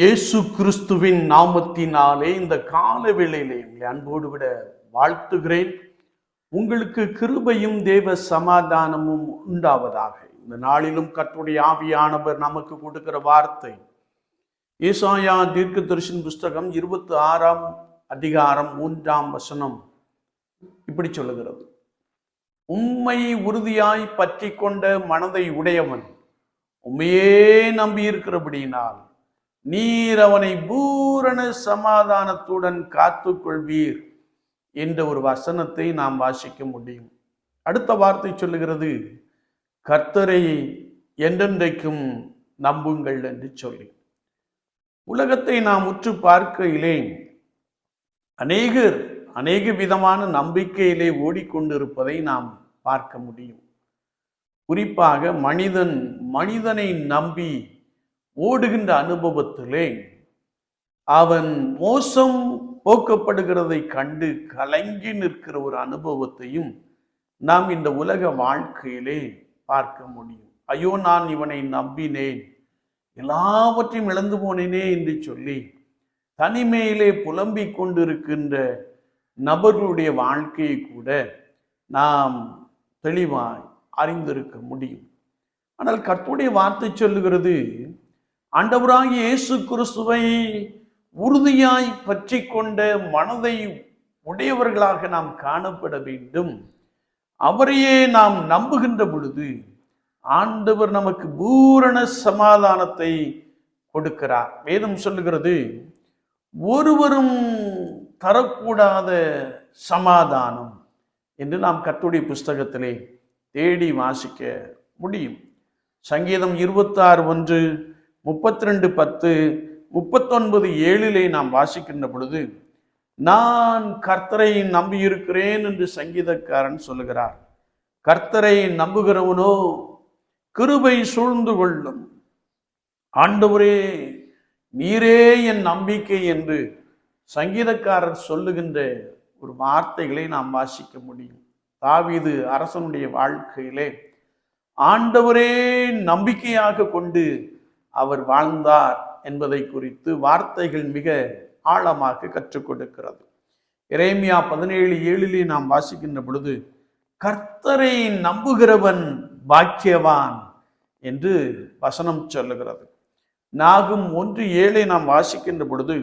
இயேசு கிறிஸ்துவின் நாமத்தினாலே இந்த கால வேளையிலே உங்களை அன்போடு விட வாழ்த்துகிறேன். உங்களுக்கு கிருபையும் தேவ சமாதானமும் உண்டாவதாக. இந்த நாளிலும் கற்றுடைய ஆவியானவர் நமக்கு கொடுக்கிற வார்த்தை. ஏசாயா தீர்க்க தரிசன் புஸ்தகம் இருபத்தி ஆறாம் அதிகாரம் மூன்றாம் வசனம் இப்படி சொல்லுகிறது. உண்மை உறுதியாய் பற்றி கொண்ட மனதை உடையவன் உண்மையே நம்பியிருக்கிறபடியினால் நீர் அவனை பூரண சமாதானத்துடன் காத்துக்கொள்வீர் என்ற ஒரு வசனத்தை நாம் வாசிக்க முடியும். அடுத்த வார்த்தை சொல்லுகிறது கர்த்தரை என்றென்றைக்கும் நம்புங்கள் என்று சொல்லி. உலகத்தை நாம் உற்று பார்க்கையிலே அநேகர் அநேக விதமான நம்பிக்கையிலே ஓடிக்கொண்டிருப்பதை நாம் பார்க்க முடியும். குறிப்பாக மனிதன் மனிதனை நம்பி ஓடுகின்ற அனுபவத்திலே அவன் மோசம் போக்கப்படுகிறதை கண்டு கலங்கி நிற்கிற ஒரு அனுபவத்தையும் நாம் இந்த உலக வாழ்க்கையிலே பார்க்க முடியும். ஐயோ நான் இவனை நம்பினேன். எல்லாவற்றையும் இழந்து போனேனே என்று சொல்லி தனிமையிலே புலம்பிக் கொண்டிருக்கின்ற நபர்களுடைய வாழ்க்கையை கூட நாம் தெளிவாய் அறிந்திருக்க முடியும். ஆனால் கற்புடைய வார்த்தை சொல்லுகிறது ஆண்டவராகிய இயேசு கிறிஸ்துவை உறுதியாய் பற்றி கொண்ட மனதை உடையவர்களாக நாம் காணப்பட வேண்டும். அவரையே நாம் நம்புகின்ற பொழுது ஆண்டவர் நமக்கு பூரண சமாதானத்தை கொடுக்கிறார். வேதம் சொல்லுகிறது ஒருவரும் தரக்கூடாத சமாதானம் என்று நாம் கத்துடைய புஸ்தகத்திலே தேடி வாசிக்க முடியும். சங்கீதம் இருபத்தாறு ஒன்று முப்பத்தி ரெண்டு பத்து முப்பத்தொன்பது ஏழிலே நாம் வாசிக்கின்ற பொழுது நான் கர்த்தரை நம்பியிருக்கிறேன் என்று சங்கீதக்காரன் சொல்லுகிறார். கர்த்தரை நம்புகிறவனோ கிருபை சூழ்ந்து கொள்ளும். ஆண்டவரே நீரே என் நம்பிக்கை என்று சங்கீதக்காரர் சொல்லுகின்ற ஒரு வார்த்தைகளை நாம் வாசிக்க முடியும். தாவீது அரசனுடைய வாழ்க்கையிலே ஆண்டவரே நம்பிக்கையாக கொண்டு அவர் வாழ்ந்தார் என்பதை குறித்து வார்த்தைகள் மிக ஆழமாக கற்றுக் கொடுக்கிறது. இறைமியா பதினேழு ஏழிலே நாம் வாசிக்கின்ற பொழுது கர்த்தரை நம்புகிறவன் பாக்கியவான் என்று வசனம் சொல்லுகிறது. நாகும் ஒன்று ஏழை நாம் வாசிக்கின்ற பொழுது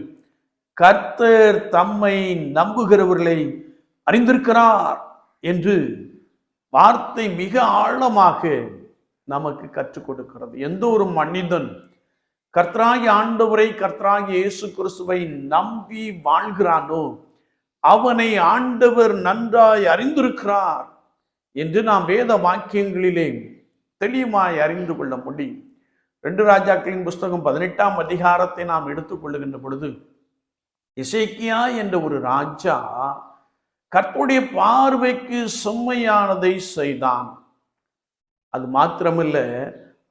கர்த்தர் தம்மை நம்புகிறவர்களை அறிந்திருக்கிறார் என்று வார்த்தை மிக ஆழமாக நமக்கு கற்றுக் கொடுக்கிறது. எந்த ஒரு மனிதன் கர்த்தராகி ஆண்டவரை கர்த்தராகி இயேசு கிறிஸ்துவை நம்பி வாழ்கிறானோ அவனை ஆண்டவர் நன்றாய் அறிந்திருக்கிறார் என்று நாம் வேத வாக்கியங்களிலே தெளிவாய் அறிந்து கொள்ள முடியும். ரெண்டு ராஜாக்களின் புஸ்தகம் பதினெட்டாம் அதிகாரத்தை நாம் எடுத்துக்கொள்ளுகின்ற பொழுது இசைக்கியா என்ற ஒரு ராஜா கற்புடைய பார்வைக்கு செம்மையானதை செய்தான். அது மாத்திரமல்ல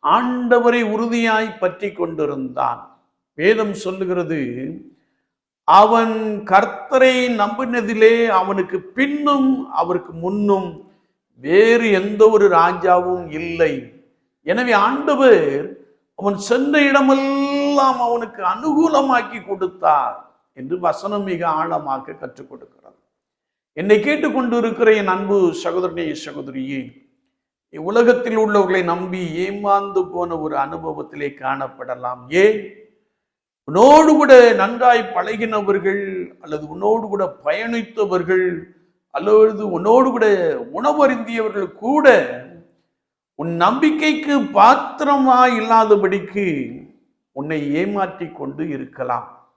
ஆண்டவரை உறுதியாய் பற்றி கொண்டிருந்தான். வேதம் சொல்லுகிறது அவன் கர்த்தரை நம்பினதிலே அவனுக்கு பின்னும் அவருக்கு முன்னும் வேறு எந்த ஒரு ராஜாவும் இல்லை. எனவே ஆண்டவர் அவன் சென்ற இடமெல்லாம் அவனுக்கு அனுகூலமாக்கி கொடுத்தார் என்று வசனம் மிக ஆழமாக கற்றுக் கொடுக்கிறது. என்னை கேட்டுக்கொண்டிருக்கிற என் அன்பு சகோதரனே சகோதரியே உலகத்தில் உள்ளவர்களை நம்பி ஏமாந்து போன ஒரு அனுபவத்திலே காணப்படலாம். ஏன்? உன்னோடு கூட நன்றாய் பழகினவர்கள் அல்லது உன்னோடு கூட பயணித்தவர்கள் அல்லது உன்னோடு கூட உணவருந்தியவர்கள் கூட உன் நம்பிக்கைக்கு பாத்திரமா இல்லாதபடிக்கு உன்னை ஏமாற்றி கொண்டு இருக்கலாம்.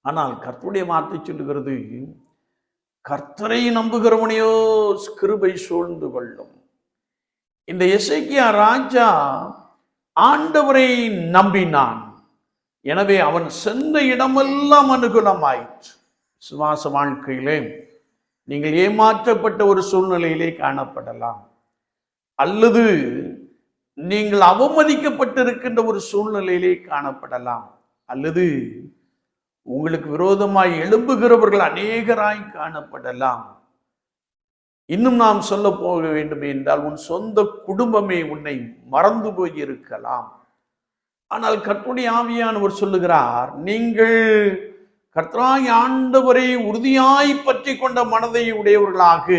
ஆனால் கர்த்தருடைய வார்த்தை சொல்லுகிறது கர்த்தரை நம்புகிறவனையோ கிருபை சூழ்ந்து கொள்ளும். இந்த இசைக்கியா ராஜா ஆண்டவரை நம்பினான். எனவே அவன் சென்ற இடமெல்லாம் அனுகூலமாயிற்று. சுவாச வாழ்க்கையிலே நீங்கள் ஏமாற்றப்பட்ட ஒரு சூழ்நிலையிலே காணப்படலாம். அல்லது நீங்கள் அவமதிக்கப்பட்டிருக்கின்ற ஒரு சூழ்நிலையிலே காணப்படலாம். அல்லது உங்களுக்கு விரோதமாய் எழும்புகிறவர்கள் அநேகராய் காணப்படலாம். இன்னும் நாம் சொல்ல போக வேண்டும் என்றால் உன் சொந்த குடும்பமே உன்னை மறந்து போய் இருக்கலாம் ஆனால் கற்புடைய ஆவியானவர் சொல்லுகிறார் நீங்கள் கர்த்தராய் ஆண்டவரை உறுதியாய் பற்றி கொண்ட மனதை உடையவர்களாக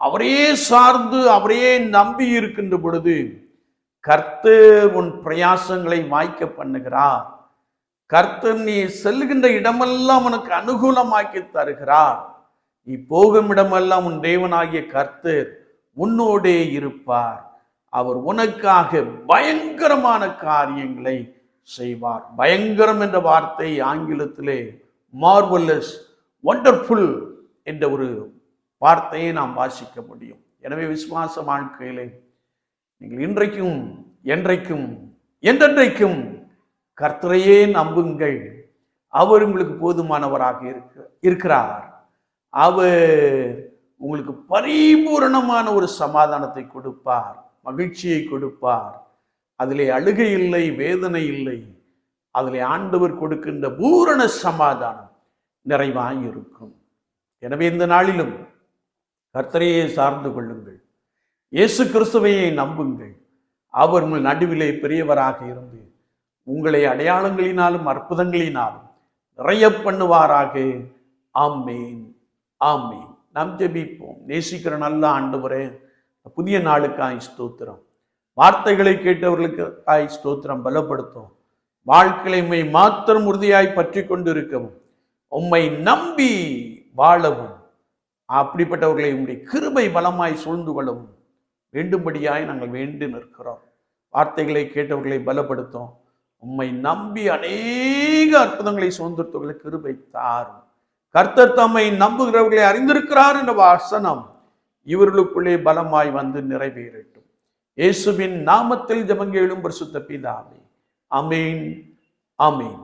அவரையே சார்ந்து அவரையே நம்பி இருக்கின்ற பொழுது கர்த்தர் உன் பிரயாசங்களை வாய்க்க பண்ணுகிறார். கர்த்தர் நீ செல்கின்ற இடமெல்லாம் உனக்கு அனுகூலமாக்கி தருகிறார். நீ போகும் இடமெல்லாம் உன் தேவனாகிய கர்த்தர் உன்னோடே இருப்பார். அவர் உனக்காக பயங்கரமான காரியங்களை செய்வார். பயங்கரம் என்ற வார்த்தை ஆங்கிலத்திலே மார்வல்லஸ் ஒண்டர்ஃபுல் என்ற ஒரு வார்த்தையை நாம் வாசிக்க முடியும். எனவே விசுவாச வாழ்க்கையிலே நீங்கள் இன்றைக்கும் என்றைக்கும் என்றென்றைக்கும் கர்த்தரையே நம்புங்கள். அவர் உங்களுக்கு போதுமானவராக இருக்க இருக்கிறார். அவர் உங்களுக்கு பரிபூரணமான ஒரு சமாதானத்தை கொடுப்பார் மகிழ்ச்சியை கொடுப்பார். அதிலே அழுகை இல்லை வேதனை இல்லை. அதிலே ஆண்டவர் கொடுக்கின்ற பூரண சமாதானம் நிறைவாக இருக்கும் எனவே இந்த நாளிலும் கர்த்தரையே சார்ந்து கொள்ளுங்கள். இயேசு கிறிஸ்துவையை நம்புங்கள். அவர் உங்கள் நடுவிலே பெரியவராக இருந்து உங்களை அடையாளங்களினாலும் அற்புதங்களினாலும் நிறைய பண்ணுவாராக. ஆமேன். ஆமேன். நாம் ஜெபிப்போம். நேசிக்கிற நல்ல ஆண்டவரே புதிய நாளுக்காய் ஸ்தோத்திரம். வார்த்தைகளை கேட்டவர்களுக்கு ஆய் ஸ்தோத்திரம் பலப்படுத்தும். வாழ்க்கையை மாத்திரம் உறுதியாய் பற்றி கொண்டு இருக்கவும் உம்மை நம்பி வாழவும். அப்படிப்பட்டவர்களை உங்களுடைய கிருபை பலமாய் சூழ்ந்து கொள்ளவும். வேண்டும்படியாய் நாங்கள் வேண்டு நிற்கிறோம். வார்த்தைகளை கேட்டவர்களை பலப்படுத்தும். உம்மை நம்பி அநேக அற்புதங்களை சுதந்திரத்துகளை கிருபை தாரும். கர்த்தர் தம்மை நம்புகிறவர்களை அறிந்திருக்கிறார் என்ற வாசனம் இவர்களுக்குள்ளே பலமாய் வந்து நிறைவேறட்டும். இயேசுவின் நாமத்தில் ஜபங்கேளும் பரிசுத்த பிதாவே. அமீன் அமீன்